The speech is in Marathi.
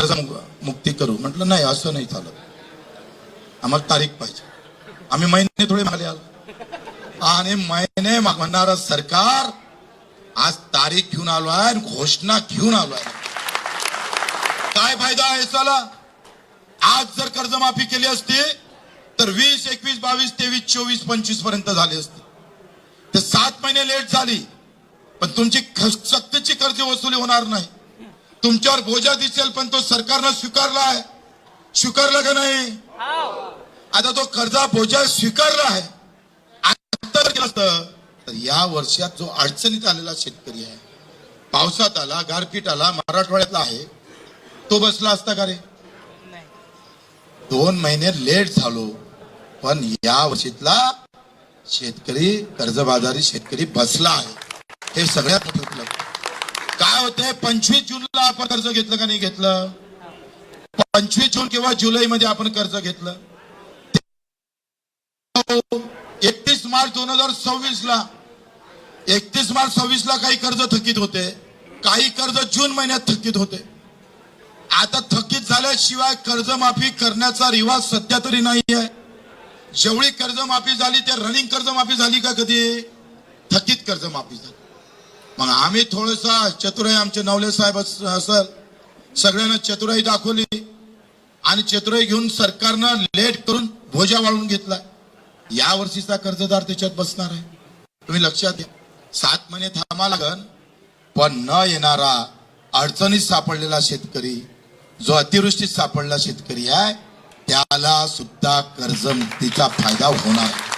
कर्ज मुक्ती करू. म्हटलं नाही असं नाही चालत. आम्हाला तारीख पाहिजे. आम्ही महिने थोडे मागले आलो. आणि महिने म्हणणार सरकार आज तारीख घेऊन आलो आहे आणि घोषणा घेऊन आलो आहे. काय फायदा आहे चला आज जर कर्जमाफी केली असती तर वीस एकवीस बावीस तेवीस चोवीस पंचवीसपर्यंत झाली असती. ते सात महिने लेट झाली. पण तुमची ख- सक्तीची कर्ज वसुली होणार नाही. तुमच्यावर बोजा दिसेल पण तो सरकारनं स्वीकारला आहे. स्वीकारला का नाही? आता तो कर्जा बोजा स्वीकारला आहे. तर या वर्षात जो अडचणीत आलेला शेतकरी आहे पावसात आला गारपीट आला मराठवाड्यातला आहे तो बसला असता का रे? दोन महिने लेट झालो पण या वर्षीतला शेतकरी कर्जबाजारी शेतकरी बसला आहे. हे सगळ्यात मोठं उपलब्ध काय होतंय पंचवीस जूनला आपण कर्ज घेतलं का नाही घेतलं? पंचवीस जून किंवा जुलै मध्ये आपण कर्ज घेतलं. एकतीस मार्च दोन हजार सव्वीस ला एकतीस मार्च सव्वीस ला काही कर्ज थकीत होते. काही कर्ज जून महिन्यात थकीत होते. आता थकीत झाल्याशिवाय कर्जमाफी करण्याचा रिवाज सध्या तरी नाही आहे जेवढी कर्जमाफी झाली ते रनिंग कर्जमाफी झाली का कधी? थकीत कर्जमाफी झाली. मग आम्ही थोडंसं चतुराई आमचे नवले साहेब सर सगळ्यांना चतुराई दाखवली आणि चतुराई घेऊन सरकारनं लेट करून भोजा वाळून घेतला. या वर्षीचा कर्जदार त्याच्यात बसणार आहे. तुम्ही लक्षात घ्या. सात महिने थांबा लागन पण न येणारा अडचणीत सापडलेला शेतकरी जो अतिवृष्टीत सापडला शेतकरी आहे त्याला सुद्धा कर्जमुक्तीचा फायदा होणार.